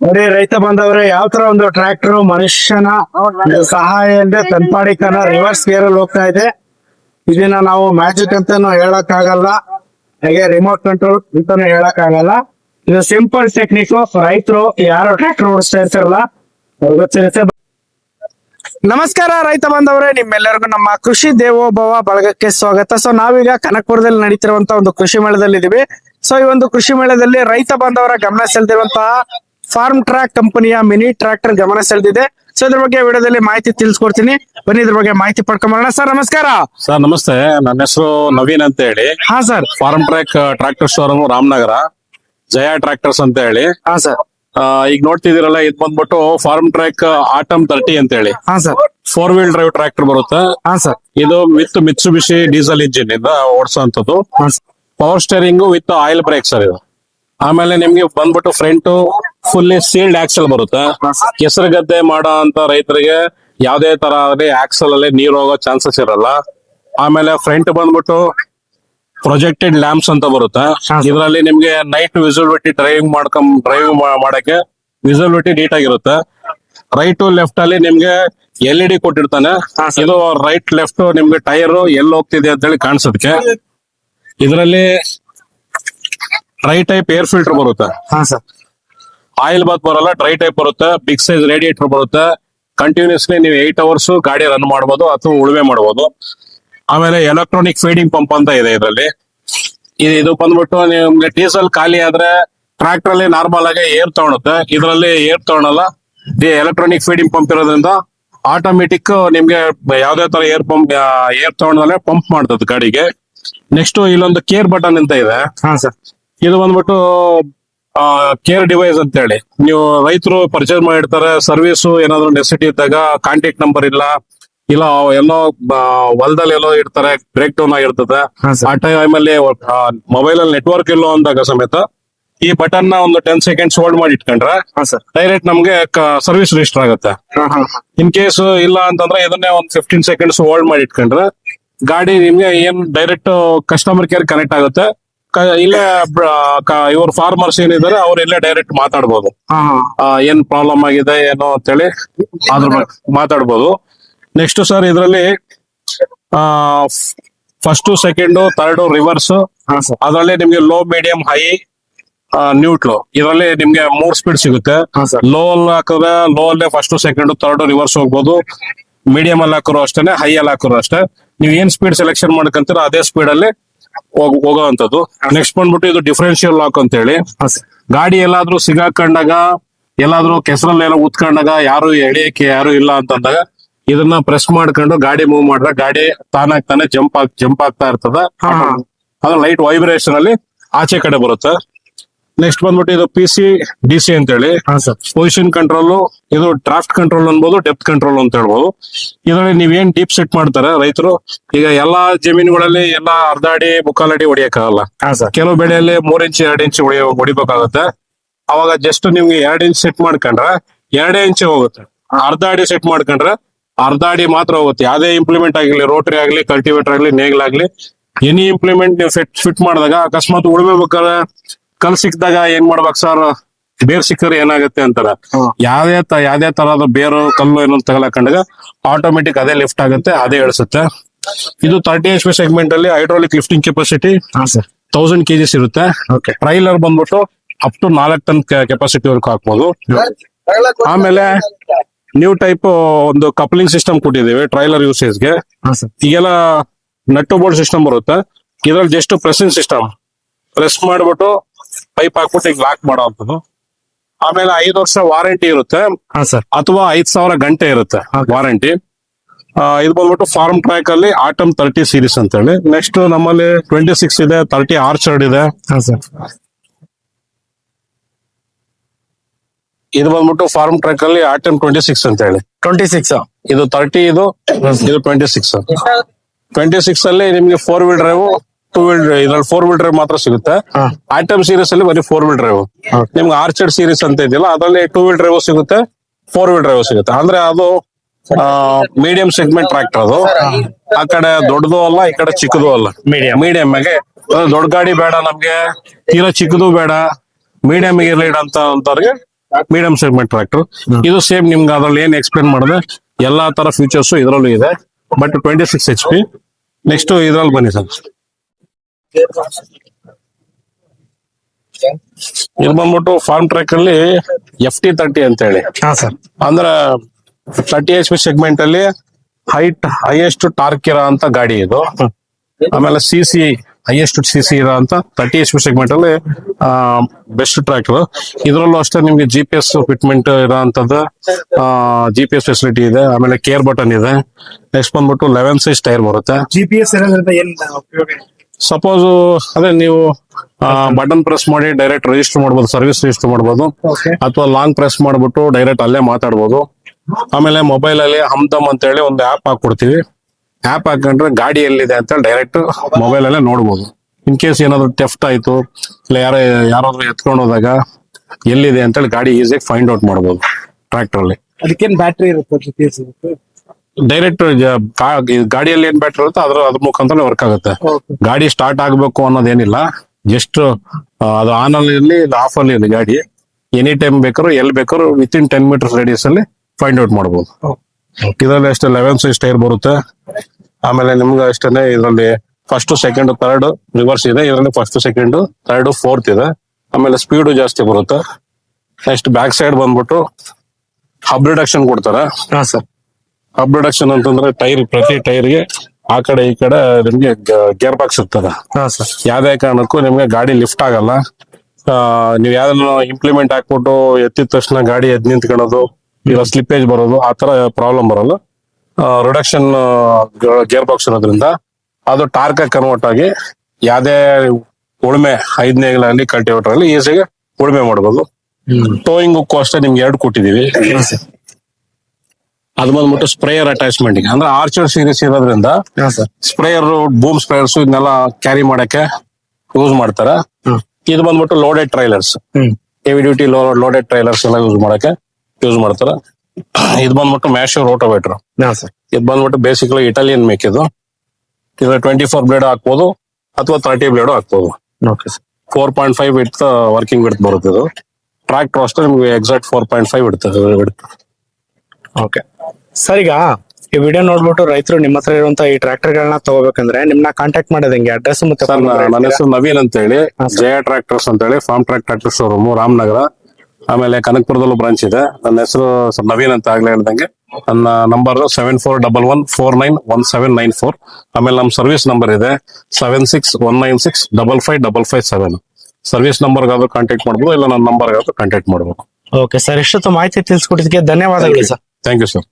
ನೋಡಿ ರೈತ ಬಂದವ್ರೆ, ಯಾವ ತರ ಒಂದು ಟ್ರ್ಯಾಕ್ಟರ್ ಮನುಷ್ಯನ ಸಹಾಯ ಇಲ್ಲದೆ ತಂಪಾಡಿಕನ ರಿವರ್ಸ್ ಗೇರ್ ಅಲ್ಲಿ ಹೋಗ್ತಾ ಇದೆ. ಇದನ್ನ ನಾವು ಮ್ಯಾಜಿಕ್ ಅಂತಾನು ಹೇಳಕ್ ಆಗಲ್ಲ ಹಾಗೆ ರಿಮೋಟ್ ಕಂಟ್ರೋಲ್ ಅಂತಾನು ಹೇಳಕ್ ಆಗಲ್ಲ ಇದು ಸಿಂಪಲ್ ಟೆಕ್ನಿಕ್ ರೈತರು ಯಾರು ಟ್ರ್ಯಾಕ್ಟರ್ ಓಡಿಸ್ತಾ ಇರ್ತಾರಲ್ಲ ನಮಸ್ಕಾರ ರೈತ ಬಂದವರೇ, ನಿಮ್ಮೆಲ್ಲರಿಗೂ ನಮ್ಮ ಕೃಷಿ ದೇವೋಭವ ಬಳಗಕ್ಕೆ ಸ್ವಾಗತ. ಸೊ ನಾವೀಗ ಕನಕಪುರದಲ್ಲಿ ನಡೀತಿರುವಂತಹ ಒಂದು ಕೃಷಿ ಮೇಳದಲ್ಲಿ ಇದೀವಿ ಸೊ ಈ ಒಂದು ಕೃಷಿ ಮೇಳದಲ್ಲಿ ರೈತ ಬಾಂಧವರ ಗಮನ ಸೆಳೆದಿರುವಂತಹ ಫಾರ್ಮ್ ಟ್ರ್ಯಾಕ್ ಕಂಪನಿಯ ಮಿನಿ ಟ್ರ್ಯಾಕ್ಟರ್ ಗಮನ ಸೆಳೆದಿದೆ. ಸೊ ಇದ್ರ ಬಗ್ಗೆ ವಿಡಿಯೋದಲ್ಲಿ ಮಾಹಿತಿ ತಿಳಿಸ್ಕೊಡ್ತೀನಿ. ಬನ್ನಿ ಇದ್ರ ಬಗ್ಗೆ ಮಾಹಿತಿ ಪಡ್ಕೊಂಬರೋಣ. ಸರ್ ನಮಸ್ಕಾರ. ಸರ್ ನಮಸ್ತೆ. ನನ್ನ ಹೆಸರು ನವೀನ್ ಅಂತ ಹೇಳಿ. ಹಾ sir. Farmtrac tractor showroom Ramanagara. Jaya tractors ಅಂತ ಹೇಳಿ. ಹಾ ಸರ್. ಈಗ ನೋಡ್ತಿದಿರಲ್ಲ ಇದ್ ಬಂದ್ಬಿಟ್ಟು ಫಾರ್ಮ್ ಟ್ರ್ಯಾಕ್ ಆಟಮ್ ತರ್ಟಿ ಅಂತ ಹೇಳಿ. ಹಾ sir. Four wheel drive tractor ಬರುತ್ತೆ. ಹಾ ಸರ್. ಇದು ವಿತ್ ಬಿಸಿ ಡೀಸೆಲ್ ಇಂಜಿನ್ ಇಂದ ಓಡಿಸುವಂತದ್ದು power steering with oil brake sir ಇದು. ಆಮೇಲೆ ನಿಮ್ಗೆ ಬಂದ್ಬಿಟ್ಟು ಫ್ರಂಟ್ ಫುಲ್ಲಿ ಸೀಲ್ಡ್ ಆಕ್ಸಲ್ ಬರುತ್ತೆ. ಕೆಸರು ಗದ್ದೆ ಮಾಡೋ ಅಂತ ರೈತರಿಗೆ ಯಾವ್ದೇ ತರ ಆಗಲಿ ಆಕ್ಸಲ್ ಅಲ್ಲಿ ನೀರು ಹೋಗೋ ಚಾನ್ಸಸ್ ಇರಲ್ಲ. ಆಮೇಲೆ ಫ್ರಂಟ್ ಬಂದ್ಬಿಟ್ಟು ಪ್ರೊಜೆಕ್ಟೆಡ್ ಲ್ಯಾಂಪ್ಸ್ ಅಂತ ಬರುತ್ತೆ. ಇದರಲ್ಲಿ ನಿಮ್ಗೆ ನೈಟ್ ವಿಸಿಬಿಲಿಟಿ ಡ್ರೈವಿಂಗ್ ಮಾಡ್ಕೊಂಡ್ ಡ್ರೈವಿಂಗ್ ಮಾಡಕ್ಕೆ ವಿಸಿಬಿಲಿಟಿ ನೀಟ್ ಆಗಿರುತ್ತೆ. ರೈಟ್ ಟು ಲೆಫ್ಟ್ ಅಲ್ಲಿ ನಿಮ್ಗೆ ಎಲ್ ಇ ಡಿ ಕೊಟ್ಟಿರ್ತಾನೆ. ಇದು ರೈಟ್ ಲೆಫ್ಟ್ ನಿಮ್ಗೆ ಟೈರ್ ಎಲ್ಲಿ ಹೋಗ್ತಿದೆ ಅಂತ ಹೇಳಿ ಕಾಣಿಸೋದಕ್ಕೆ. ಇದರಲ್ಲಿ ರೈಟ್ ಟೈಪ್ ಏರ್ ಫಿಲ್ಟರ್ ಬರುತ್ತೆ. ಆಯಿಲ್ ಬಾತ್ ಬರಲ್ಲ ಡ್ರೈ ಟೈಪ್ ಬರುತ್ತೆ ಬಿಗ್ ಸೈಜ್ ರೇಡಿಯೇಟರ್ ಬರುತ್ತೆ. ಕಂಟಿನ್ಯೂಸ್ಲಿ ನೀವು ಏಟ್ ಅವರ್ಸ್ ಗಾಡಿ ರನ್ ಮಾಡಬಹುದು ಅಥವಾ ಉಳುಮೆ ಮಾಡಬಹುದು ಆಮೇಲೆ ಎಲೆಕ್ಟ್ರಾನಿಕ್ ಫೀಡಿಂಗ್ ಪಂಪ್ ಅಂತ ಇದೆ ಇದರಲ್ಲಿ. ಇದು ಬಂದ್ಬಿಟ್ಟು ನಿಮ್ಗೆ ಡೀಸೆಲ್ ಖಾಲಿ ಆದ್ರೆ ಟ್ರಾಕ್ಟರ್ ಅಲ್ಲಿ ನಾರ್ಮಲ್ ಆಗಿ ಏರ್ ತಗೊಳುತ್ತೆ. ಇದರಲ್ಲಿ ಏರ್ ತಗೊಳಲ್ಲ. ಎಲೆಕ್ಟ್ರಾನಿಕ್ ಫೀಡಿಂಗ್ ಪಂಪ್ ಇರೋದ್ರಿಂದ ಆಟೋಮೆಟಿಕ್ ನಿಮ್ಗೆ ಯಾವ್ದೇ ತರ ಏರ್ ಪಂಪ್ ಏರ್ ತಗೊಂಡ್ರೆ ಪಂಪ್ ಮಾಡ್ತದೆ ಗಾಡಿಗೆ. ನೆಕ್ಸ್ಟ್ ಇಲ್ಲೊಂದು ಕೇರ್ ಬಟನ್ ಅಂತ ಇದೆ. ಇದು ಬಂದ್ಬಿಟ್ಟು ಕೇರ್ ಡಿವೈಸ್ ಅಂತ ಹೇಳಿ ನೀವು ರೈತರು ಪರ್ಚೇಸ್ ಮಾಡಿರ್ತಾರೆ ಸರ್ವಿಸ್ ಏನಾದ್ರು ನೆಸಿಟಿ ಇದ್ದಾಗ ಕಾಂಟ್ಯಾಕ್ಟ್ ನಂಬರ್ ಇಲ್ಲ ಇಲ್ಲ ಎಲ್ಲೋ ಹೊಲದಲ್ಲಿ ಎಲ್ಲೋ ಇರ್ತಾರೆ ಬ್ರೇಕ್ ಡೌನ್ ಆಗಿರ್ತದೆ. ಆ ಟೈಮ್ ಅಲ್ಲಿ ಟೈಮಲ್ಲಿ ಮೊಬೈಲ್ ಅಲ್ಲಿ ನೆಟ್ವರ್ಕ್ ಇಲ್ಲೋ ಅಂದಾಗ ಸಮೇತ ಈ ಬಟನ್ನ ಒಂದು ಟೆನ್ ಸೆಕೆಂಡ್ಸ್ ಹೋಲ್ಡ್ ಮಾಡಿ ಇಟ್ಕೊಂಡ್ರೆ ಡೈರೆಕ್ಟ್ ನಮ್ಗೆ ಸರ್ವಿಸ್ ರಿಜಿಸ್ಟರ್ ಆಗುತ್ತೆ. ಇನ್ ಕೇಸ್ ಇಲ್ಲ ಅಂತಂದ್ರೆ ಇದನ್ನೇ ಒಂದು ಫಿಫ್ಟೀನ್ ಸೆಕೆಂಡ್ಸ್ ಹೋಲ್ಡ್ ಮಾಡಿ ಇಟ್ಕೊಂಡ್ರೆ ಗಾಡಿ ನಿಮ್ಗೆ ಏನ್ ಡೈರೆಕ್ಟ್ ಕಸ್ಟಮರ್ ಕೇರ್ ಕನೆಕ್ಟ್ ಆಗುತ್ತೆ. ಕ- ಇಲ್ಲೇ ಇವ್ರ ಫಾರ್ಮರ್ಸ್ ಏನಿದ್ದಾರೆ ಅವ್ರು ಇಲ್ಲೇ ಡೈರೆಕ್ಟ್ ಮಾತಾಡ್ಬೋದು. ಹಾ. ಹಾ ಆ, ಏನ್ ಪ್ರಾಬ್ಲಮ್ ಆಗಿದೆ ಏನೋ ಅಂತೇಳಿ ಅದ್ರ ಬಗ್ಗೆ ಮಾತಾಡ್ಬೋದು. ನೆಕ್ಸ್ಟ್ ಸರ್ ಇದರಲ್ಲಿ ಫಸ್ಟ್ ಸೆಕೆಂಡ್ ಥರ್ಡ್ ರಿವರ್ಸ್ ಹಾ ಸರ್ ಅದರಲ್ಲಿ ನಿಮ್ಗೆ ಲೋ ಮೀಡಿಯಂ ಹೈ ನ್ಯೂಟ್ಲು ಇದರಲ್ಲಿ ನಿಮ್ಗೆ ಮೂರ್ ಸ್ಪೀಡ್ ಸಿಗುತ್ತೆ. ಹಾ ಸರ್ ಲೋ ಅಲ್ಲಿ ಹಾಕಿದ್ರೆ ಲೋ ಅಲ್ಲೇ ಫಸ್ಟ್ ಸೆಕೆಂಡ್ ಥರ್ಡ್ ರಿವರ್ಸ್ ಹೋಗ್ಬೋದು. ಮೀಡಿಯಂ ಅಲ್ಲಿ ಹಾಕೋರು ಅಷ್ಟೇನೆ ಹೈ ಅಲ್ಲಿ ಹಾಕೋರು ಅಷ್ಟೇ. ನೀವು ಏನ್ ಸ್ಪೀಡ್ ಸೆಲೆಕ್ಷನ್ ಮಾಡ್ಕೊಂತೀರ ಅದೇ ಸ್ಪೀಡ್ ಅಲ್ಲಿ ಹೋಗ್ ನೆಕ್ಸ್ಟ್ ಬಂದ್ಬಿಟ್ಟು ಇದು ಡಿಫರೆನ್ಷಿಯಲ್ ಲಾಕ್ ಅಂತ ಹೇಳಿ ಗಾಡಿ ಎಲ್ಲಾದ್ರೂ ಸಿಗಾಕೊಂಡಾಗ ಎಲ್ಲಾದ್ರೂ ಕೆಸರಲ್ಲಿ ಏನೋ ಉತ್ಕೊಂಡಾಗ ಯಾರು ಎಳೆಯಕ್ಕೆ ಯಾರು ಇಲ್ಲ ಅಂತಂದಾಗ ಇದನ್ನ ಪ್ರೆಸ್ ಮಾಡ್ಕೊಂಡು ಗಾಡಿ ಮೂವ್ ಮಾಡಿದ್ರೆ ಗಾಡಿ ತಾನಾಗ್ತಾನೆ ಜಂಪ್ ಆಗ್ ಜಂಪ್ ಆಗ್ತಾ ಇರ್ತದ. ಅದು ಲೈಟ್ ವೈಬ್ರೇಷನ್ ಅಲ್ಲಿ ಆಚೆ ಕಡೆ ಬರುತ್ತೆ. ನೆಕ್ಸ್ಟ್ ಬಂದ್ಬಿಟ್ಟು ಇದು ಪಿ ಸಿ ಡಿ ಸಿ ಅಂತ ಹೇಳಿ ಪೊಸಿಷನ್ ಕಂಟ್ರೋಲ್ ಇದು ಡ್ರಾಫ್ಟ್ ಕಂಟ್ರೋಲ್ ಅನ್ಬೋದು ಡೆಪ್ತ್ ಕಂಟ್ರೋಲ್ ಅಂತ ಹೇಳ್ಬೋದು. ಇದರಲ್ಲಿ ನೀವೇನ್ ಡೀಪ್ ಸೆಟ್ ಮಾಡ್ತಾರೆ ರೈತರು? ಈಗ ಎಲ್ಲಾ ಜಮೀನುಗಳಲ್ಲಿ ಎಲ್ಲಾ ಅರ್ಧ ಅಡಿ ಮುಕ್ಕಾಲ್ ಅಡಿ ಹೊಡಿಯಕ್ಕಾಗಲ್ಲ. ಕೆಲವು ಬೆಳೆಯಲ್ಲಿ ಮೂರ್ ಇಂಚ್ ಎರಡ್ ಇಂಚ್ ಹೊಡಿಯ ಹೊಡಿಬೇಕಾಗುತ್ತೆ. ಅವಾಗ ಜಸ್ಟ್ ನಿಮ್ಗೆ ಎರಡ್ ಇಂಚ್ ಸೆಟ್ ಮಾಡ್ಕೊಂಡ್ರೆ ಎರಡೇ ಇಂಚ್ ಹೋಗುತ್ತೆ. ಅರ್ಧ ಅಡಿ ಸೆಟ್ ಮಾಡ್ಕೊಂಡ್ರೆ ಅರ್ಧ ಅಡಿ ಮಾತ್ರ ಹೋಗುತ್ತೆ. ಯಾವ್ದೇ ಇಂಪ್ಲಿಮೆಂಟ್ ಆಗಲಿ ರೋಟರಿ ಆಗ್ಲಿ ಕಲ್ಟಿವೇಟರ್ ಆಗ್ಲಿ ನೇಗ್ಲಾಗ್ಲಿ ಎನಿ ಇಂಪ್ಲಿಮೆಂಟ್ ನೀವು ಫಿಟ್ ಫಿಟ್ ಮಾಡಿದಾಗ ಅಕಸ್ಮಾತ್ ಉಳಿಮೆ ಬೇಕಾದ್ರೆ ಕಲ್ ಸಿಕ್ಕಿದಾಗ ಏನ್ ಮಾಡ್ಬೇಕು ಸರ್ ಬೇರ್ ಸಿಕ್ಕರೆ ಏನಾಗುತ್ತೆ ಅಂತಾರ. ಯಾವ್ದೇ ತ ಯಾವ್ದೇ ತರಹದ ಬೇರು ಕಲ್ಲು ಏನೋ ತಗಲಾಕಂಡಾಗ ಆಟೋಮೆಟಿಕ್ ಅದೇ ಲಿಫ್ಟ್ ಆಗುತ್ತೆ ಅದೇ ಇಳಿಸುತ್ತೆ ಇದು ತರ್ಟಿ ಎಚ್ ಪಿ ಸೆಗ್ಮೆಂಟ್ ಅಲ್ಲಿ ಹೈಡ್ರಾಲಿಕ್ ಲಿಫ್ಟಿಂಗ್ ಕೆಪಾಸಿಟಿ ಹಾ ಸರ್ ತೌಸಂಡ್ ಕೆಜಿಸ್ ಇರುತ್ತೆ. ಟ್ರೈಲರ್ ಬಂದ್ಬಿಟ್ಟು ಅಪ್ ಟು ನಾಲ್ಕು ಟನ್ ಕೆಪಾಸಿಟಿ ವರ್ಕ್ ಹಾಕ್ಬೋದು. ಆಮೇಲೆ ನ್ಯೂ ಟೈಪ್ ಒಂದು ಕಪ್ಲಿಂಗ್ ಸಿಸ್ಟಮ್ ಕೊಟ್ಟಿದ್ದೀವಿ ಟ್ರೈಲರ್ ಯೂಸೇಜ್ಗೆ ಗೆ. ಸರ್ ಈಗೆಲ್ಲ ನಟ್ಟು ಬೋರ್ಡ್ ಸಿಸ್ಟಮ್ ಬರುತ್ತೆ. ಇದ್ರಲ್ಲಿ ಜಸ್ಟ್ ಪ್ರೆಸಿಂಗ್ ಸಿಸ್ಟಮ್ ಪ್ರೆಸ್ ಮಾಡ್ಬಿಟ್ಟು ಪೈಪ್ ಹಾಕ್ಬಿಟ್ಟು ಈಗ ಲಾಕ್ ಮಾಡೋವಂಥದ್ದು ಆಮೇಲೆ ಐದು ವರ್ಷ ವಾರಂಟಿ ಇರುತ್ತೆ. ಹಾ ಸರ್ ಅಥವಾ ಐದ್ ಸಾವಿರ ಗಂಟೆ ಇರುತ್ತೆ. ವಾರಂಟಿ ಇದು ಬಂದ್ಬಿಟ್ಟು ಫಾರ್ಮ್ ಟ್ರ್ಯಾಕ್ ಅಲ್ಲಿ ಆಟಮ್ ತರ್ಟಿ ಸೀರೀಸ್ ಅಂತ ಹೇಳಿ ನೆಕ್ಸ್ಟ್ ನಮ್ಮಲ್ಲಿ ಟ್ವೆಂಟಿ ಸಿಕ್ಸ್ ಇದೆ ತರ್ಟಿ ಆರ್ಚರ್ಡ್ ಇದೆ. ಹಾ ಸರ್ ಇದು ಬಂದ್ಬಿಟ್ಟು ಫಾರ್ಮ್ ಟ್ರ್ಯಾಕ್ ಅಲ್ಲಿ ಆಟಮ್ ಟ್ವೆಂಟಿ ಸಿಕ್ಸ್ ಅಂತ ಹೇಳಿ ಟ್ವೆಂಟಿ ಸಿಕ್ಸ್ ಇದು ತರ್ಟಿ ಇದು ಇದು ಟ್ವೆಂಟಿ ಸಿಕ್ಸ್ ಟ್ವೆಂಟಿ ಸಿಕ್ಸ್ ಅಲ್ಲಿ ನಿಮ್ಗೆ four wheel drive two wheel ಇದ್ರಲ್ಲಿ ಫೋರ್ ವೀಲ್ ಡ್ರೈವ್ ಮಾತ್ರ ಸಿಗುತ್ತೆ. ಆಟಮ್ ಸೀರೀಸ್ ಅಲ್ಲಿ ಬರೀ ಫೋರ್ ವೀಲ್ ಡ್ರೈವ್. ನಿಮ್ಗೆ ಆರ್ಚರ್ಡ್ ಸೀರೀಸ್ ಅಂತ ಇದೆಯಲ್ಲ ಅದರಲ್ಲಿ ಟೂ ವೀಲ್ ಡ್ರೈವ್ ಸಿಗುತ್ತೆ ಫೋರ್ ವೀಲ್ ಡ್ರೈವ್ ಸಿಗುತ್ತೆ. ಅಂದ್ರೆ ಅದು ಮೀಡಿಯಂ ಸೆಗ್ಮೆಂಟ್ ಟ್ರಾಕ್ಟರ್ ಅದು. ಆ ಕಡೆ ದೊಡ್ಡದು ಅಲ್ಲ ಈ ಕಡೆ ಚಿಕ್ಕದು ಅಲ್ಲ. ಮೀಡಿಯಂ ಆಗಿ. ದೊಡ್ಡ ಗಾಡಿ ಬೇಡ ನಮ್ಗೆ ತೀರಾ ಚಿಕ್ಕದು ಬೇಡ. ಮೀಡಿಯಂ ಇರ್ಲಿ ಅಂತ ಅಂತವ್ರಿಗೆ ಮೀಡಿಯಂ ಸೆಗ್ಮೆಂಟ್ ಟ್ರಾಕ್ಟರ್ ಇದು ಸೇಮ್ ನಿಮ್ಗೆ ಅದ್ರಲ್ಲಿ ಏನ್ ಎಕ್ಸ್ಪ್ಲೇನ್ ಮಾಡಿದೆ? ಎಲ್ಲಾ ತರ ಫೀಚರ್ಸ್ ಇದ್ರಲ್ಲೂ ಇದೆ. But twenty six H P next ಇದ್ರಲ್ಲಿ ಬನ್ನಿ ಸರ್. ಇದು ಬಂದ್ಬಿಟ್ಟು ಫಾರ್ಮ್ ಟ್ರ್ಯಾಕ್ ಅಲ್ಲಿ ಎಫ್ ಟಿ ತರ್ಟಿ ಅಂತ ಹೇಳಿ ಹಾ ಸರ್. ಅಂದ್ರ ತರ್ಟಿ ಎಚ್ ಪಿ ಸೆಗ್ಮೆಂಟ್ ಅಲ್ಲಿ ಹೈಟ್ ಹೈಯೆಸ್ಟ್ ಟಾರ್ಕ್ ಇರೋ ಅಂತ ಗಾಡಿ ಇದು. ಆಮೇಲೆ C C highest C C ಇರೋ ಅಂತ ತರ್ಟಿ ಎಚ್ ಪಿ ಸೆಗ್ಮೆಂಟ್ ಅಲ್ಲಿ ಬೆಸ್ಟ್ ಟ್ರ್ಯಾಕ್ ಇದರಲ್ಲೂ ಅಷ್ಟೇ ನಿಮ್ಗೆ ಜಿ ಪಿ ಎಸ್ ಫಿಟ್ಮೆಂಟ್ ಇರೋ ಅಂತದ್ದು ಜಿ ಪಿ ಎಸ್ ಫೆಸಿಲಿಟಿ ಇದೆ ಆಮೇಲೆ ಕೇರ್ ಬಟನ್ ಇದೆ. ನೆಕ್ಸ್ಟ್ ಬಂದ್ಬಿಟ್ಟು ಲೆವೆನ್ ಸೈಜ್ ಟೈರ್ ಬರುತ್ತೆ. ಜಿ ಪಿ ಎಸ್ ಸಪೋಸ್ ಅದೇ ನೀವು ಬಟನ್ ಪ್ರೆಸ್ ಮಾಡಿ ಡೈರೆಕ್ಟ್ ರಿಜಿಸ್ಟರ್ ಮಾಡ್ಬೋದು ಸರ್ವಿಸ್ ರಿಜಿಸ್ಟರ್ ಮಾಡ್ಬೋದು. ಅಥವಾ ಲಾಂಗ್ ಪ್ರೆಸ್ ಮಾಡ್ಬಿಟ್ಟು ಡೈರೆಕ್ಟ್ ಅಲ್ಲೇ ಮಾತಾಡ್ಬೋದು. ಆಮೇಲೆ ಮೊಬೈಲ್ ಅಲ್ಲಿ ಹಮ್ದಮ್ ಅಂತ ಹೇಳಿ ಒಂದು ಆಪ್ ಹಾಕೊಡ್ತೀವಿ ಆಪ್ ಹಾಕೊಂಡ್ರೆ ಗಾಡಿ ಎಲ್ಲಿದೆ ಅಂತ ಡೈರೆಕ್ಟ್ ಮೊಬೈಲ್ ಅಲ್ಲೇ ನೋಡ್ಬೋದು. ಇನ್ ಕೇಸ್ ಏನಾದ್ರು ಟೆಫ್ಟ್ ಆಯ್ತು ಇಲ್ಲ ಯಾರೋ ಯಾರಾದ್ರೂ ಎತ್ಕೊಂಡು ಹೋದಾಗ ಎಲ್ಲಿದೆ ಅಂತೇಳಿ ಗಾಡಿ ಈಸಿಯಾಗಿ ಫೈಂಡ್ ಔಟ್ ಮಾಡ್ಬೋದು ಟ್ರ್ಯಾಕ್ಟರ್ ಅಲ್ಲಿ. ಅದಕ್ಕೇನು ಬ್ಯಾಟ್ರಿ ಇರುತ್ತೆ ಡೈರೆಕ್ಟ್ ಗಾಡಿಯಲ್ಲಿ ಏನ್ ಬ್ಯಾಟ್ರಿ ಇರುತ್ತೆ ಅದ್ರ ಅದ್ರ ಮುಖಾಂತರ ವರ್ಕ್ ಆಗುತ್ತೆ. ಗಾಡಿ ಸ್ಟಾರ್ಟ್ ಆಗ್ಬೇಕು ಅನ್ನೋದೇನಿಲ್ಲ. ಜಸ್ಟ್ ಅದು ಆನ್ ಅಲ್ಲಿ ಇರಲಿ ಇಲ್ಲ ಆಫ್ ಅಲ್ಲಿ ಇರಲಿ ಗಾಡಿ. ಎನಿ ಟೈಮ್ ಬೇಕಾದ್ರೂ ಎಲ್ಲಿ ಬೇಕಾದ್ರೂ within ten metres radius ಅಲ್ಲಿ ಫೈಂಡ್ ಔಟ್ ಮಾಡಬಹುದು ಇದರಲ್ಲಿ ಅಷ್ಟೇ ಲೆವೆನ್ ಸೈಜ್ ಟೈರ್ ಬರುತ್ತೆ. ಆಮೇಲೆ ನಿಮ್ಗೆ ಅಷ್ಟೇ ಇದರಲ್ಲಿ ಫಸ್ಟ್ ಸೆಕೆಂಡ್ ಥರ್ಡ್ ರಿವರ್ಸ್ ಇದೆ. ಇದರಲ್ಲಿ ಫಸ್ಟ್ ಸೆಕೆಂಡ್ ಥರ್ಡ್ ಫೋರ್ತ್ ಇದೆ. ಆಮೇಲೆ ಸ್ಪೀಡು ಜಾಸ್ತಿ ಬರುತ್ತೆ. ನೆಕ್ಸ್ಟ್ ಬ್ಯಾಕ್ ಸೈಡ್ ಬಂದ್ಬಿಟ್ಟು ಹಬ್ ರಿಡಕ್ಷನ್ ಕೊಡ್ತಾರೆ. ಹಾ ಸರ್ ಹಬ್ ರಿಡಕ್ಷನ್ ಅಂತಂದ್ರೆ ಟೈರ್ ಪ್ರತಿ ಟೈರ್ಗೆ ಆ ಕಡೆ ಈ ಕಡೆ ನಿಮ್ಗೆ ಗೇರ್ ಬಾಕ್ಸ್ ಇರ್ತದ. ಹಾ ಸರ್ ಯಾವ್ದೇ ಕಾರಣಕ್ಕೂ ನಿಮ್ಗೆ ಗಾಡಿ ಲಿಫ್ಟ್ ಆಗಲ್ಲ. ಆ, ನೀವ್ ಯಾವ್ದನ್ನ ಇಂಪ್ಲಿಮೆಂಟ್ ಹಾಕ್ಬಿಟ್ಟು ಎತ್ತಿದ ತಕ್ಷಣ ಗಾಡಿ ಎದ್ ನಿಂತ್ಕೊಳ್ಳೋದು ಇಲ್ಲ ಸ್ಲಿಪ್ಪೇಜ್ ಬರೋದು ಆ ತರ ಪ್ರಾಬ್ಲಮ್ ಬರಲ್ಲ. ರಿಡಕ್ಷನ್ ಗೇರ್ ಬಾಕ್ಸ್ ಇರೋದ್ರಿಂದ ಅದು ಟಾರ್ಕ್ ಕನ್ವರ್ಟ್ ಆಗಿ ಯಾವ್ದೇ ಉಳುಮೆ ಐದನೇಗಳಲ್ಲಿ ಕಲ್ಟಿವೇಟರ್ ಅಲ್ಲಿ ಈಸಿಗೆ ಉಳುಮೆ ಮಾಡಬಹುದು ಟೋಯಿಂಗ್ ಕೋಸ್ಟ್ ಅಷ್ಟೇ ನಿಮ್ಗೆ ಎರಡು ಕೊಟ್ಟಿದೀವಿ. ಅದು ಬಂದ್ಬಿಟ್ಟು ಸ್ಪ್ರೇಯರ್ ಅಟ್ಯಾಚ್ಮೆಂಟ್ ಅಂದ್ರೆ ಆರ್ಚರ್ ಸೀರೀಸ್ ಇರೋದ್ರಿಂದ ಸ್ಪ್ರೇಯರ್ ಬೂಮ್ ಸ್ಪ್ರೇಯರ್ಸ್ ಇದನ್ನೆಲ್ಲ ಕ್ಯಾರಿ ಮಾಡಕ್ಕೆ ಯೂಸ್ ಮಾಡ್ತಾರೆ. ಇದು ಬಂದ್ಬಿಟ್ಟು loaded trailers heavy duty loaded trailers ಎಲ್ಲ ಯೂಸ್ ಮಾಡಕ್ಕೆ ಯೂಸ್ ಮಾಡ್ತಾರೆ. ಇದು ಬಂದ್ಬಿಟ್ಟು ಮ್ಯಾಶೋರ್ ರೋಟೋವೇಟರ್ ಇದು ಬಂದ್ಬಿಟ್ಟು ಬೇಸಿಕಲಿ ಇಟಾಲಿಯನ್ ಮೇಕ್ ಇದು. ಇದ್ರ ಟ್ವೆಂಟಿ ಫೋರ್ ಬ್ಲೇಡ್ ಹಾಕ್ಬೋದು ಅಥವಾ ತರ್ಟಿ ಬ್ಲೇಡ್ ಹಾಕ್ಬೋದು. Okay sir four point five ಇಡ್ತ working width ಬರುತ್ತೆ ಇದು. ಟ್ರ್ಯಾಕ್ಟರ್ ಅಷ್ಟೇ ನಿಮ್ಗೆ ಎಕ್ಸಾಕ್ಟ್ ಫೋರ್ ಪಾಯಿಂಟ್ ಫೈವ್ ಇಡ್ತದೆ ಓಕೆ ಸರ್ ಈಗ ಈ ವಿಡಿಯೋ ನೋಡ್ಬಿಟ್ಟು ರೈತರು ನಿಮ್ಮ ಹತ್ರ ಇರುವಂತ ಈ ಟ್ರಾಕ್ಟರ್ ಗಳನ್ನ ತಗೋಬೇಕಂದ್ರೆ ನಿಮ್ನ ಕಾಂಟ್ಯಾಕ್ಟ್ ಮಾಡೋದು ಹೆಂಗೆ? ಅಡ್ರೆಸ್ ಮತ್ತೆ ಸರ್ ನನ್ನ? ಹೆಸರು ನವೀನ್ ಅಂತ ಹೇಳಿ. ಜಯ ಟ್ರಾಕ್ಟರ್ಸ್ ಅಂತ ಹೇಳಿ farm track tractor showroom Ramanagara. ಆಮೇಲೆ ಕನಕಪುರದಲ್ಲೂ ಬ್ರಾಂಚ್ ಇದೆ. ನನ್ನ ಹೆಸರು ಸರ್ ನವೀನ್ ಅಂತ ಆಗ್ಲೇ ಹೇಳ್ದಂಗೆ. ನನ್ನ number seven four double one four nine one seven nine four ಆಮೇಲೆ ನಮ್ಮ ಸರ್ವಿಸ್ ನಂಬರ್ ಇದೆ. Seven six one nine six double five double five seven service ನಂಬರ್ಗಾದ್ರೂ contact ಮಾಡ್ಬೋದು ಇಲ್ಲ ನನ್ನ ನಂಬರ್ಗಾದ್ರೂ ಕಾಂಟ್ಯಾಕ್ಟ್ ಮಾಡ್ಬೋದು. ಓಕೆ ಸರ್ ಇಷ್ಟೊತ್ತು ಮಾಹಿತಿ ತಿಳಿಸ್ಕೊಟ್ಟಿದ್ದಕ್ಕೆ ಧನ್ಯವಾದಗಳು ಸರ್ ಥ್ಯಾಂಕ್ ಯು ಸರ್